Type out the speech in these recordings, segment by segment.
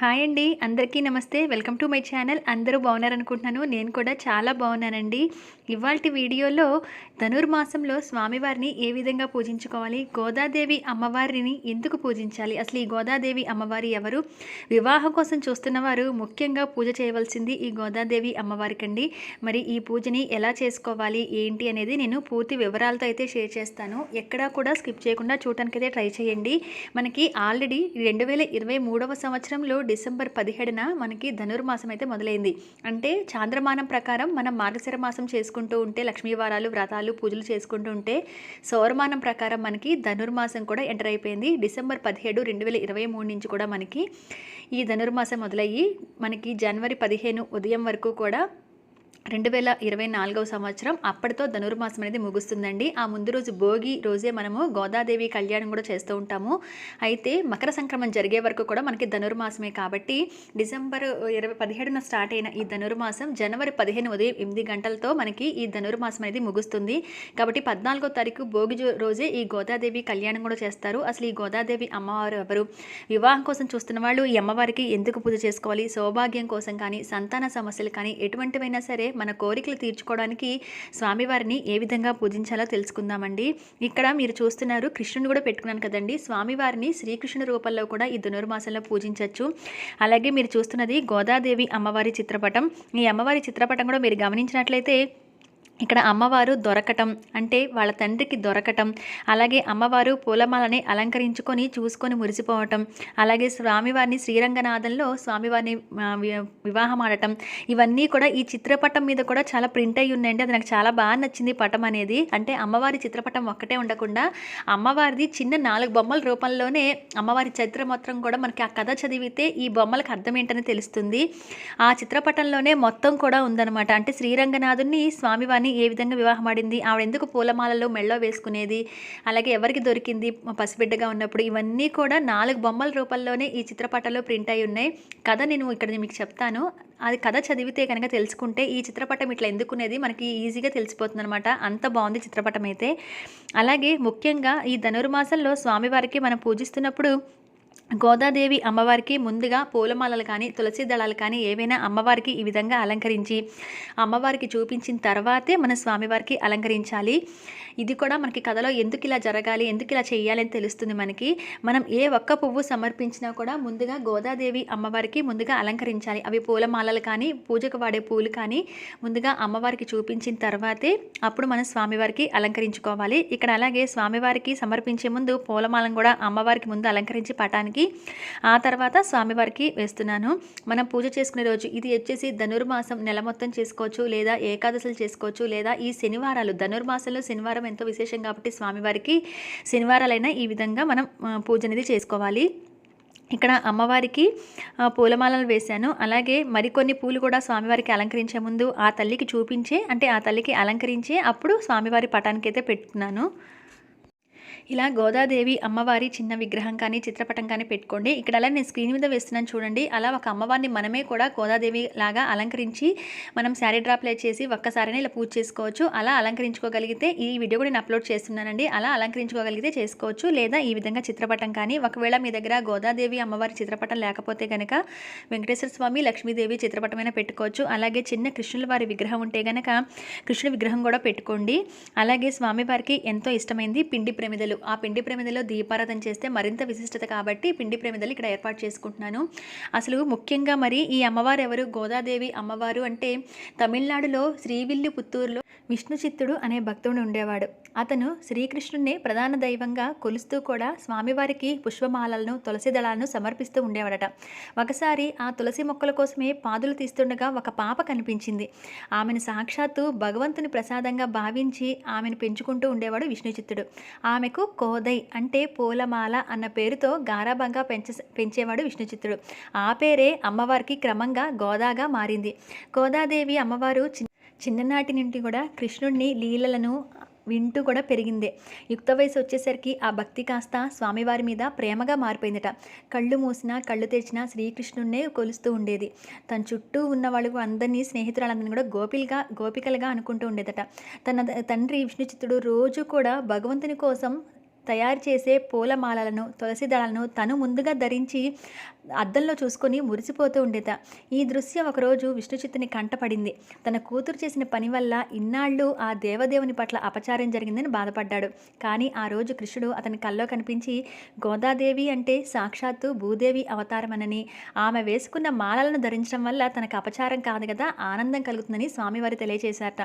Hi అండి అందరికీ namaste. Welcome to my channel. అందరూ బాగున్నారనుకుంటున్నాను. నేను కూడా చాలా బాగున్నానండి. ఇవాళ వీడియోలో ధనుర్మాసంలో స్వామివారిని ఏ విధంగా పూజించుకోవాలి? గోదాదేవి అమ్మవారిని ఎందుకు పూజించాలి? అసలు ఈ గోదాదేవి అమ్మవారి ఎవరు? వివాహం కోసం చూస్తున్న వారు ముఖ్యంగా పూజ చేయవలసింది ఈ గోదాదేవి అమ్మవారికండి. మరి ఈ పూజని ఎలా చేసుకోవాలి? ఏంటి అనేది నేను పూర్తి వివరాలతో అయితే షేర్ చేస్తాను. ఎక్కడా కూడా స్కిప్ చేయకుండా చూడటానికైతే ట్రై చేయండి. మనకి ఆల్రెడీ రెండు వేల ఇరవై మూడవ సంవత్సరంలో డిసెంబర్ పదిహేడున మనకి ధనుర్మాసం అయితే మొదలైంది. అంటే చాంద్రమానం ప్రకారం మనం మార్గశిర మాసం చేసుకుంటూ ఉంటే లక్ష్మీవారాలు వ్రతాలు పూజలు చేసుకుంటూ ఉంటే సౌరమానం ప్రకారం మనకి ధనుర్మాసం కూడా ఎంటర్ అయిపోయింది. డిసెంబర్ పదిహేడు రెండు వేల ఇరవై మూడు నుంచి కూడా మనకి ఈ ధనుర్మాసం మొదలయ్యి మనకి జనవరి పదిహేను ఉదయం వరకు కూడా రెండు వేల ఇరవై నాలుగవ సంవత్సరం అప్పటితో ధనుర్మాసం అనేది ముగుస్తుందండి. ఆ ముందు రోజు భోగి రోజే మనము గోదాదేవి కళ్యాణం కూడా చేస్తూ ఉంటాము. అయితే మకర సంక్రమణ జరిగే వరకు కూడా మనకి ధనుర్మాసమే కాబట్టి డిసెంబర్ ఇరవై పదిహేడున స్టార్ట్ అయిన ఈ ధనుర్మాసం జనవరి పదిహేను ఉదయం ఎనిమిది గంటలతో మనకి ఈ ధనుర్మాసం అనేది ముగుస్తుంది. కాబట్టి పద్నాలుగో తారీఖు భోగి రోజే ఈ గోదాదేవి కళ్యాణం కూడా చేస్తారు. అసలు ఈ గోదాదేవి అమ్మవారు ఎవరు? వివాహం కోసం చూస్తున్న వాళ్ళు ఈ అమ్మవారికి ఎందుకు పూజ చేసుకోవాలి? సౌభాగ్యం కోసం కానీ సంతాన సమస్యలు కానీ ఎటువంటివైనా సరే మన కోరికలు తీర్చుకోవడానికి స్వామివారిని ఏ విధంగా పూజించాలో తెలుసుకుందామండి. ఇక్కడ మీరు చూస్తున్నారు కృష్ణుని కూడా పెట్టుకున్నాను కదండి. స్వామివారిని శ్రీకృష్ణుని రూపంలో కూడా ఈ ధనుర్మాసంలో పూజించవచ్చు అలాగే మీరు చూస్తున్నది గోదాదేవి అమ్మవారి చిత్రపటం. ఈ అమ్మవారి చిత్రపటం కూడా మీరు గమనించినట్లయితే ఇక్కడ అమ్మవారు దొరకటం అంటే వాళ్ళ తండ్రికి దొరకటం అలాగే అమ్మవారు పూలమాలని అలంకరించుకొని చూసుకొని మురిసిపోవటం అలాగే స్వామివారిని శ్రీరంగనాథంలో స్వామివారిని వివాహం ఆడటం ఇవన్నీ కూడా ఈ చిత్రపటం మీద కూడా చాలా ప్రింట్ అయ్యి ఉందండి అది నాకు చాలా బాగా నచ్చింది పటం అనేది. అంటే అమ్మవారి చిత్రపటం ఒక్కటే ఉండకుండా అమ్మవారిది చిన్న నాలుగు బొమ్మల రూపంలోనే అమ్మవారి చరిత్ర మొత్తం కూడా మనకి ఆ కథ చదివితే ఈ బొమ్మలకు అర్థం ఏంటని తెలుస్తుంది. ఆ చిత్రపటంలోనే మొత్తం కూడా ఉందన్నమాట. అంటే శ్రీరంగనాథుని స్వామివారిని ఏ విధంగా వివాహం ఆడింది ఆవిడ ఎందుకు పూలమాలలో మెళ్ళో వేసుకునేది అలాగే ఎవరికి దొరికింది పసిబిడ్డగా ఉన్నప్పుడు ఇవన్నీ కూడా నాలుగు బొమ్మల రూపంలోనే ఈ చిత్రపటంలో ప్రింట్ అయి ఉన్నాయి. కథ నేను ఇక్కడ మీకు చెప్తాను. అది కథ చదివితే కనుక తెలుసుకుంటే ఈ చిత్రపటం ఇట్లా ఎందుకునేది మనకి ఈజీగా తెలిసిపోతుంది అనమాట అంత బాగుంది చిత్రపటం అయితే అలాగే ముఖ్యంగా ఈ ధనుర్మాసంలో స్వామివారికి మనం పూజిస్తున్నప్పుడు గోదాదేవి అమ్మవారికి ముందుగా పూలమాలలు కానీ తులసి దళాలు కానీ ఏవైనా అమ్మవారికి ఈ విధంగా అలంకరించి అమ్మవారికి చూపించిన తర్వాతే మన స్వామివారికి అలంకరించాలి. ఇది కూడా మనకి కథలో ఎందుకు ఇలా జరగాలి ఎందుకు ఇలా చేయాలి అని తెలుస్తుంది మనకి. మనం ఏ ఒక్క పువ్వు సమర్పించినా కూడా ముందుగా గోదాదేవి అమ్మవారికి ముందుగా అలంకరించాలి. అవి పూలమాలలు కానీ పూజకు వాడే పూలు కానీ ముందుగా అమ్మవారికి చూపించిన తర్వాతే అప్పుడు మనం స్వామివారికి అలంకరించుకోవాలి. ఇక్కడ అలాగే స్వామివారికి సమర్పించే ముందు పూలమాలను కూడా అమ్మవారికి ముందు అలంకరించి పటానికి ఆ తర్వాత స్వామివారికి వేస్తున్నాను. మనం పూజ చేసుకునే రోజు ఇది వచ్చేసి ధనుర్మాసం నెల మొత్తం చేసుకోవచ్చు లేదా ఏకాదశులు చేసుకోవచ్చు లేదా ఈ శనివారాలు ధనుర్మాసంలో శనివారం ఎంతో విశేషం కాబట్టి స్వామివారికి శనివారాలైనా ఈ విధంగా మనం పూజ అనేది చేసుకోవాలి. ఇక్కడ అమ్మవారికి పూలమాలలు వేశాను. అలాగే మరికొన్ని పూలు కూడా స్వామివారికి అలంకరించే ముందు ఆ తల్లికి చూపించే అంటే ఆ తల్లికి అలంకరించే అప్పుడు స్వామివారి పటానికి అయితే పెట్టుకున్నాను ఇలా గోదాదేవి అమ్మవారి చిన్న విగ్రహం కానీ చిత్రపటం కానీ పెట్టుకోండి. ఇక్కడ అలా నేను స్క్రీన్ మీద వేస్తున్నాను చూడండి. అలా ఒక అమ్మవారిని మనమే కూడా గోదాదేవి లాగా అలంకరించి మనం శారీ డ్రాప్ చేసి ఒక్కసారినే ఇలా పూజ చేసుకోవచ్చు. అలా అలంకరించుకోగలిగితే ఈ వీడియో కూడా నేను అప్లోడ్ చేస్తున్నానండి. అలా అలంకరించుకోగలిగితే చేసుకోవచ్చు. లేదా ఈ విధంగా చిత్రపటం కానీ ఒకవేళ మీ దగ్గర గోదాదేవి అమ్మవారి చిత్రపటం లేకపోతే కనుక వెంకటేశ్వర స్వామి లక్ష్మీదేవి చిత్రపటమైనా పెట్టుకోవచ్చు. అలాగే చిన్న కృష్ణుల వారి విగ్రహం ఉంటే కనుక కృష్ణుడి విగ్రహం కూడా పెట్టుకోండి. అలాగే స్వామివారికి ఎంతో ఇష్టమైంది పిండి ప్రమిదలు. ఆ పిండి ప్రమిదలో దీపారాధన చేస్తే మరింత విశిష్టత కాబట్టి పిండి ప్రమిదలు ఇక్కడ ఏర్పాటు చేసుకుంటున్నాను. అసలు ముఖ్యంగా మరి ఈ అమ్మవారు ఎవరు? గోదాదేవి అమ్మవారు అంటే తమిళనాడులో శ్రీవిల్లి పుత్తూరులో విష్ణు చిత్తుడు అనే భక్తుడు ఉండేవాడు. అతను శ్రీకృష్ణుడిని ప్రధాన దైవంగా కొలుస్తూ కూడా స్వామివారికి పుష్పమాలలను తులసి దళాలను సమర్పిస్తూ ఉండేవాడట. ఒకసారి ఆ తులసి మొక్కల కోసమే పాదులు తీస్తుండగా ఒక పాప కనిపించింది. ఆమెను సాక్షాత్తు భగవంతుని ప్రసాదంగా భావించి ఆమెను పెంచుకుంటూ ఉండేవాడు విష్ణుచిత్తుడు. ఆమెకు కోదై అంటే పూలమాల అన్న పేరుతో గారాభంగా పెంచ పెంచేవాడు విష్ణుచిత్రుడు ఆ పేరే అమ్మవారికి క్రమంగా గోదాగా మారింది. గోదాదేవి అమ్మవారు చిన్ననాటి నుండి కూడా కృష్ణుడిని లీలలను వింటూ కూడా పెరిగిందే. యుక్త వయసు వచ్చేసరికి ఆ భక్తి కాస్త స్వామివారి మీద ప్రేమగా మారిపోయిందట. కళ్ళు మూసినా కళ్ళు తెరిచినా శ్రీకృష్ణుడినే కొలుస్తూ ఉండేది. తన చుట్టూ ఉన్న వాళ్ళకు అందరినీ స్నేహితురాలందరినీ కూడా గోపిలుగా గోపికలుగా అనుకుంటూ ఉండేదట. తన తండ్రి విష్ణుచిత్తుడు రోజు కూడా భగవంతుని కోసం తయారు చేసే పూలమాలలను తులసి దళాలను తను ముందుగా ధరించి అద్దంలో చూసుకొని మురిసిపోతూ ఉండేట ఈ దృశ్యం ఒకరోజు విష్ణుచిత్తుని కంటపడింది. తన కూతురు చేసిన పని వల్ల ఇన్నాళ్ళు ఆ దేవదేవుని పట్ల అపచారం జరిగిందని బాధపడ్డాడు. కానీ ఆ రోజు కృష్ణుడు అతని కల్లో కనిపించి గోదాదేవి అంటే సాక్షాత్తు భూదేవి అవతారమనని. ఆమె వేసుకున్న మాలలను ధరించడం వల్ల తనకు అపచారం కాదు కదా ఆనందం కలుగుతుందని స్వామివారు తెలియజేశారట.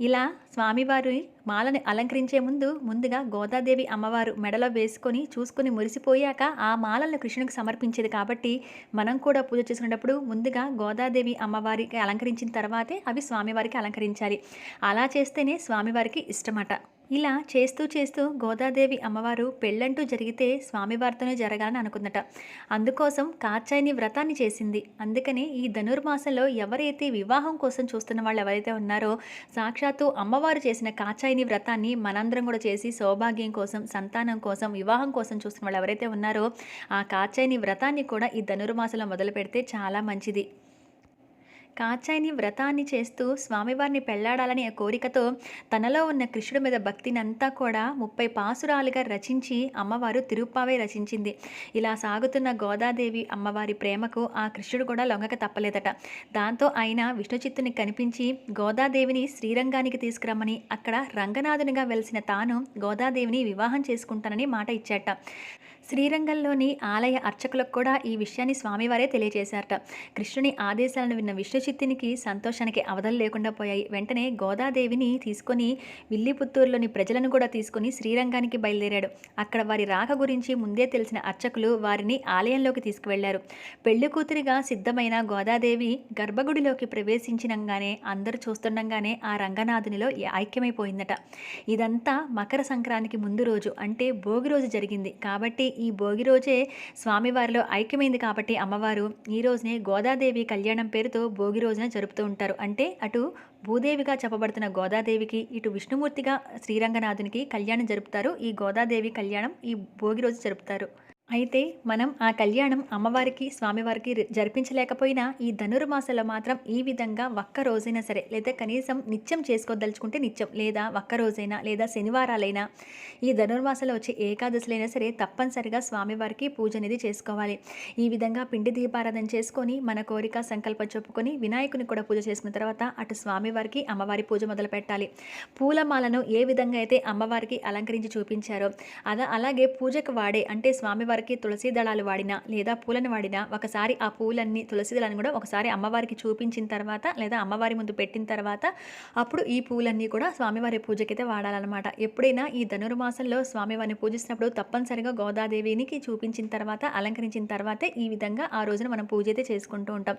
ఇలా స్వామివారి మాలని అలంకరించే ముందు ముందుగా గోదాదేవి అమ్మవారు మెడలో వేసుకొని చూసుకుని మురిసిపోయాక ఆ మాలలను కృష్ణునికి సమర్పించేది కాబట్టి కాబట్టి మనం కూడా పూజ చేసుకునేటప్పుడు ముందుగా గోదాదేవి అమ్మవారికి అలంకరించిన తర్వాతే అవి స్వామివారికి అలంకరించాలి. అలా చేస్తేనే స్వామివారికి ఇష్టమట. ఇలా చేస్తూ చేస్తూ గోదాదేవి అమ్మవారు పెళ్ళంటూ జరిగితే స్వామివారితోనే జరగాలని అనుకుందట. అందుకోసం కాచాయిని వ్రతాన్ని చేసింది. అందుకని ఈ ధనుర్మాసంలో ఎవరైతే వివాహం కోసం చూస్తున్న వాళ్ళు ఎవరైతే ఉన్నారో సాక్షాత్తు అమ్మవారు చేసిన కాచాయిని వ్రతాన్ని మనందరం కూడా చేసి సౌభాగ్యం కోసం సంతానం కోసం వివాహం కోసం చూస్తున్న వాళ్ళు ఎవరైతే ఉన్నారో ఆ కాచాయిని వ్రతాన్ని కూడా ఈ ధనుర్మాసంలో మొదలు పెడితే చాలా మంచిది. కాచాయిని వ్రతాన్ని చేస్తూ స్వామివారిని పెళ్ళాడాలనే కోరికతో తనలో ఉన్న కృష్ణుడి మీద భక్తినంతా కూడా ముప్పై పాసురాలుగా రచించి అమ్మవారు తిరుప్పావే రచించింది. ఇలా సాగుతున్న గోదాదేవి అమ్మవారి ప్రేమకు ఆ కృష్ణుడు కూడా లొంగక తప్పలేదట. దాంతో ఆయన విష్ణుచిత్తుని కనిపించి గోదాదేవిని శ్రీరంగానికి తీసుకురమ్మని అక్కడ రంగనాథునిగా వెలిసిన తాను గోదాదేవిని వివాహం చేసుకుంటానని మాట ఇచ్చాట. శ్రీరంగంలోని ఆలయ అర్చకులకు కూడా ఈ విషయాన్ని స్వామివారే తెలియజేశారట. కృష్ణుని ఆదేశాలను విన్న విశ్వచిత్తినికి సంతోషానికి అవధలు లేకుండా పోయాయి. వెంటనే గోదాదేవిని తీసుకొని విల్లిపుత్తూరులోని ప్రజలను కూడా తీసుకొని శ్రీరంగానికి బయలుదేరాడు. అక్కడ వారి రాక గురించి ముందే తెలిసిన అర్చకులు వారిని ఆలయంలోకి తీసుకువెళ్ళారు. పెళ్ళి కూతురిగా సిద్ధమైన గోదాదేవి గర్భగుడిలోకి ప్రవేశించినంగానే అందరూ చూస్తుండగానే ఆ రంగనాథునిలో ఐక్యమైపోయిందట. ఇదంతా మకర సంక్రాంతికి ముందు రోజు అంటే భోగి రోజు జరిగింది. కాబట్టి ఈ భోగి రోజే స్వామివారిలో ఐక్యమైంది కాబట్టి అమ్మవారు ఈ రోజునే గోదాదేవి కళ్యాణం పేరుతో భోగి రోజున జరుపుతూ ఉంటారు. అంటే అటు భూదేవిగా చెప్పబడుతున్న గోదాదేవికి ఇటు విష్ణుమూర్తిగా శ్రీరంగనాథునికి కళ్యాణం జరుపుతారు. ఈ గోదాదేవి కళ్యాణం ఈ భోగి రోజు జరుపుతారు. అయితే మనం ఆ కళ్యాణం అమ్మవారికి స్వామివారికి జరిపించలేకపోయినా ఈ ధనుర్మాసంలో మాత్రం ఈ విధంగా ఒక్క రోజైనా సరే లేదా కనీసం నిత్యం చేసుకోదలుచుకుంటే నిత్యం లేదా ఒక్క రోజైనా లేదా శనివారాలైనా ఈ ధనుర్మాసంలో వచ్చే ఏకాదశులైనా సరే తప్పనిసరిగా స్వామివారికి పూజ అనేది చేసుకోవాలి. ఈ విధంగా పిండి దీపారాధన చేసుకొని మన కోరిక సంకల్పం చెప్పుకొని వినాయకుని కూడా పూజ చేసుకున్న తర్వాత అటు స్వామివారికి అమ్మవారి పూజ మొదలు పెట్టాలి. పూలమాలను ఏ విధంగా అయితే అమ్మవారికి అలంకరించి చూపించారో అదా అలాగే పూజకు వాడే అంటే స్వామివారికి తులసి దళాలు వాడినా లేదా పూలను వాడినా ఒకసారి ఆ పూలన్నీ తులసి దళాన్ని కూడా ఒకసారి అమ్మవారికి చూపించిన తర్వాత లేదా అమ్మవారి ముందు పెట్టిన తర్వాత అప్పుడు ఈ పూలన్నీ కూడా స్వామివారి పూజకైతే వాడాలన్నమాట. ఎప్పుడైనా ఈ ధనుర్మాసంలో స్వామివారిని పూజిస్తున్నప్పుడు తప్పనిసరిగా గోదాదేవినికి చూపించిన తర్వాత అలంకరించిన తర్వాతే ఈ విధంగా ఆ రోజున మనం పూజ అయితే చేసుకుంటూ ఉంటాం.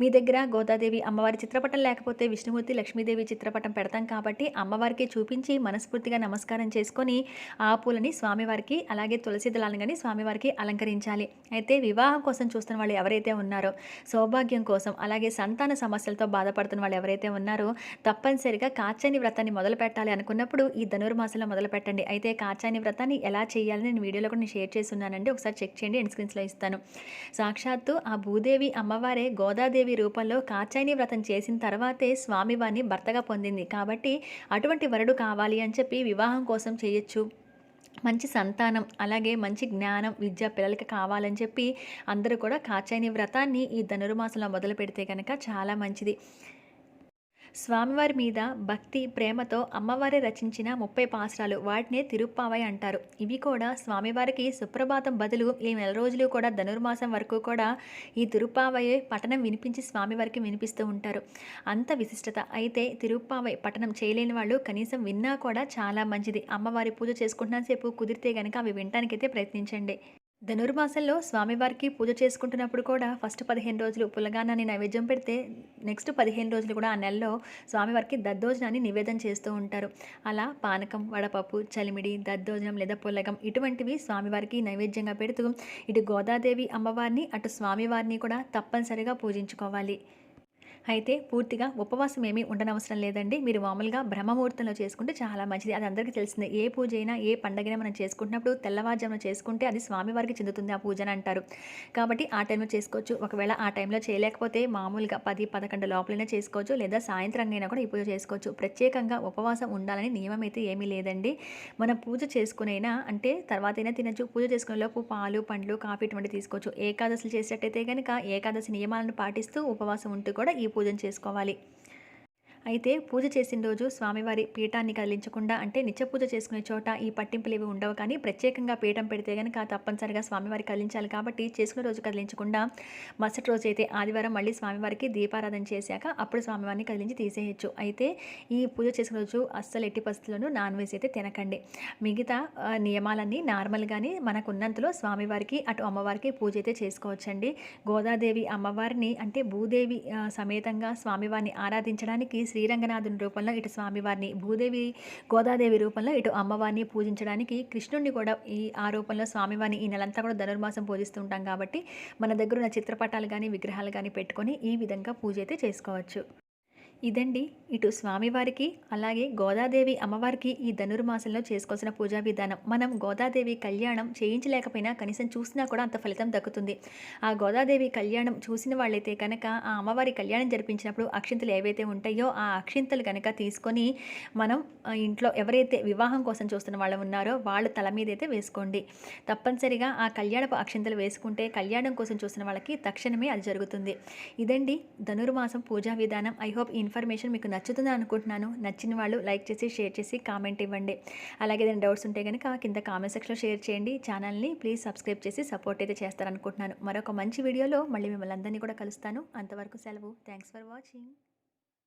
మీ దగ్గర గోదాదేవి అమ్మవారి చిత్రపటం లేకపోతే విష్ణుమూర్తి లక్ష్మీదేవి చిత్రపటం పెడతాం కాబట్టి అమ్మవారికి చూపించి మనస్ఫూర్తిగా నమస్కారం చేసుకొని ఆ పూలని స్వామివారికి అలాగే తులసి దళాలను కానీ స్వామివారి వారికి అలంకరించాలి. అయితే వివాహం కోసం చూస్తున్న వాళ్ళు ఎవరైతే ఉన్నారో సౌభాగ్యం కోసం అలాగే సంతాన సమస్యలతో బాధపడుతున్న వాళ్ళు ఎవరైతే ఉన్నారో తప్పనిసరిగా కాచాని వ్రతాన్ని మొదలు పెట్టాలి అనుకున్నప్పుడు ఈ ధనుర్మాసంలో మొదలు పెట్టండి. అయితే కాచాని వ్రతాన్ని ఎలా చేయాలని నేను వీడియోలో కూడా నేను షేర్ చేస్తున్నానండి. ఒకసారి చెక్ చేయండి ఎండ్ స్క్రీన్స్లో ఇస్తాను. సాక్షాత్తు ఆ భూదేవి అమ్మవారే గోదాదేవి రూపంలో కాచాని వ్రతం చేసిన తర్వాతే స్వామివారిని భర్తగా పొందింది. కాబట్టి అటువంటి వరుడు కావాలి అని చెప్పి వివాహం కోసం చేయొచ్చు. మంచి సంతానం అలాగే మంచి జ్ఞానం విద్య పిల్లలకి కావాలని చెప్పి అందరూ కూడా కాచాయని వ్రతాన్ని ఈ ధనుర్మాసంలో మొదలు పెడితే కనుక చాలా మంచిది. స్వామివారి మీద భక్తి ప్రేమతో అమ్మవారి రచించిన ముప్పై పాసరాలు వాటినే తిరుప్పావై అంటారు. ఇవి కూడా స్వామివారికి సుప్రభాతం బదులు ఈ నెల రోజులు కూడా ధనుర్మాసం వరకు కూడా ఈ తిరుప్పావయే పఠనం వినిపించి స్వామివారికి వినిపిస్తూ ఉంటారు. అంత విశిష్టత. అయితే తిరుప్పావై పఠనం చేయలేని వాళ్ళు కనీసం విన్నా కూడా చాలా మంచిది. అమ్మవారి పూజ చేసుకుంటున్న సేపు కుదిరితే కనుక అవి వినటానికైతే ప్రయత్నించండి. ధనుర్మాసంలో స్వామివారికి పూజ చేసుకుంటున్నప్పుడు కూడా ఫస్ట్ పదిహేను రోజులు పులగానాన్ని నైవేద్యం పెడితే నెక్స్ట్ పదిహేను రోజులు కూడా ఆ నెలలో స్వామివారికి దద్దోజనాన్ని నివేదన చేస్తూ ఉంటారు. అలా పానకం వడపప్పు చలిమిడి దద్దోజనం లేదా పులగం ఇటువంటివి స్వామివారికి నైవేద్యంగా పెడుతూ ఇటు గోదాదేవి అమ్మవారిని అటు స్వామివారిని కూడా తప్పనిసరిగా పూజించుకోవాలి. అయితే పూర్తిగా ఉపవాసం ఏమీ ఉండనవసరం లేదండి. మీరు మామూలుగా బ్రహ్మముహూర్తంలో చేసుకుంటే చాలా మంచిది. అది అందరికీ తెలిసింది. ఏ పూజ అయినా ఏ పండగైనా మనం చేసుకుంటున్నప్పుడు తెల్లవారుజామున చేసుకుంటే అది స్వామివారికి చెందుతుంది ఆ పూజ అని అంటారు. కాబట్టి ఆ టైంలో చేసుకోవచ్చు. ఒకవేళ ఆ టైంలో చేయలేకపోతే మామూలుగా పది పదకొండు లోపలైనా చేసుకోవచ్చు. లేదా సాయంత్రం అయినా కూడా ఈ పూజ చేసుకోవచ్చు. ప్రత్యేకంగా ఉపవాసం ఉండాలని నియమం అయితే ఏమీ లేదండి. మనం పూజ చేసుకునైనా అంటే తర్వాత అయినా తినచ్చు. పూజ చేసుకునే లోపు పాలు పండ్లు కాఫీ ఇటువంటి తీసుకోవచ్చు. ఏకాదశులు చేసేటట్టయితే కనుక ఏకాదశి నియమాలను పాటిస్తూ ఉపవాసం ఉంటూ కూడా ఈ పూజను చేసుకోవాలి. అయితే పూజ చేసిన రోజు స్వామివారి పీఠాన్ని కదిలించకుండా అంటే నిత్య పూజ చేసుకునే చోట ఈ పట్టింపులు ఇవి ఉండవు. కానీ ప్రత్యేకంగా పీఠం పెడితే కనుక తప్పనిసరిగా స్వామివారి కదిలించాలి కాబట్టి చేసుకునే రోజు కదిలించకుండా మరుసటి రోజు అయితే ఆదివారం మళ్ళీ స్వామివారికి దీపారాధన చేశాక అప్పుడు స్వామివారిని కదిలించి తీసేయచ్చు. అయితే ఈ పూజ చేసిన రోజు అస్సలు ఎట్టి పరిస్థితుల్లోనూ నాన్ వెజ్ అయితే తినకండి. మిగతా నియమాలన్నీ నార్మల్గానే మనకున్నంతలో స్వామివారికి అటు అమ్మవారికి పూజ అయితే చేసుకోవచ్చండి. గోదాదేవి అమ్మవారిని అంటే భూదేవి సమేతంగా స్వామివారిని ఆరాధించడానికి శ్రీరంగనాథుని రూపంలో ఇటు స్వామివారిని భూదేవి గోదాదేవి రూపంలో ఇటు అమ్మవారిని పూజించడానికి కృష్ణుడిని కూడా ఈ ఆ రూపంలో స్వామివారిని ఈ నెలంతా కూడా ధనుర్మాసం పూజిస్తుంటాం కాబట్టి మన దగ్గర ఉన్న చిత్రపటాలు కానీ విగ్రహాలు కానీ పెట్టుకొని ఈ విధంగా పూజ అయితే చేసుకోవచ్చు. ఇదండి. ఇటు స్వామివారికి అలాగే గోదాదేవి అమ్మవారికి ఈ ధనుర్మాసంలో చేసుకోవాల్సిన పూజా విధానం. మనం గోదాదేవి కళ్యాణం చేయించలేకపోయినా కనీసం చూసినా కూడా అంత ఫలితం దక్కుతుంది. ఆ గోదాదేవి కళ్యాణం చూసిన వాళ్ళైతే కనుక ఆ అమ్మవారి కళ్యాణం జరిపించినప్పుడు అక్షింతలు ఏవైతే ఉంటాయో ఆ అక్షింతలు కనుక తీసుకొని మనం ఇంట్లో ఎవరైతే వివాహం కోసం చూస్తున్న వాళ్ళు ఉన్నారో వాళ్ళు తల మీద అయితే వేసుకోండి. తప్పనిసరిగా ఆ కళ్యాణపు అక్షింతలు వేసుకుంటే కళ్యాణం కోసం చూస్తున్న వాళ్ళకి తక్షణమే అది జరుగుతుంది. ఇదండి ధనుర్మాసం పూజా విధానం. ఐ హోప్ ఈ ఇన్ఫర్మేషన్ మీకు నచ్చుతుందని అనుకుంటున్నాను. నచ్చిన వాళ్ళు లైక్ చేసి షేర్ చేసి కామెంట్ ఇవ్వండి. అలాగే ఏదైనా డౌట్స్ ఉంటే కనుక కింద కామెంట్ సెక్షన్లో షేర్ చేయండి. ఛానల్ని ప్లీజ్ సబ్స్క్రైబ్ చేసి సపోర్ట్ అయితే చేస్తారనుకుంటున్నాను. మరొక మంచి వీడియోలో మళ్ళీ మిమ్మల్ని అందరినీ కూడా కలుస్తాను. అంతవరకు సెలవు. Thanks for watching.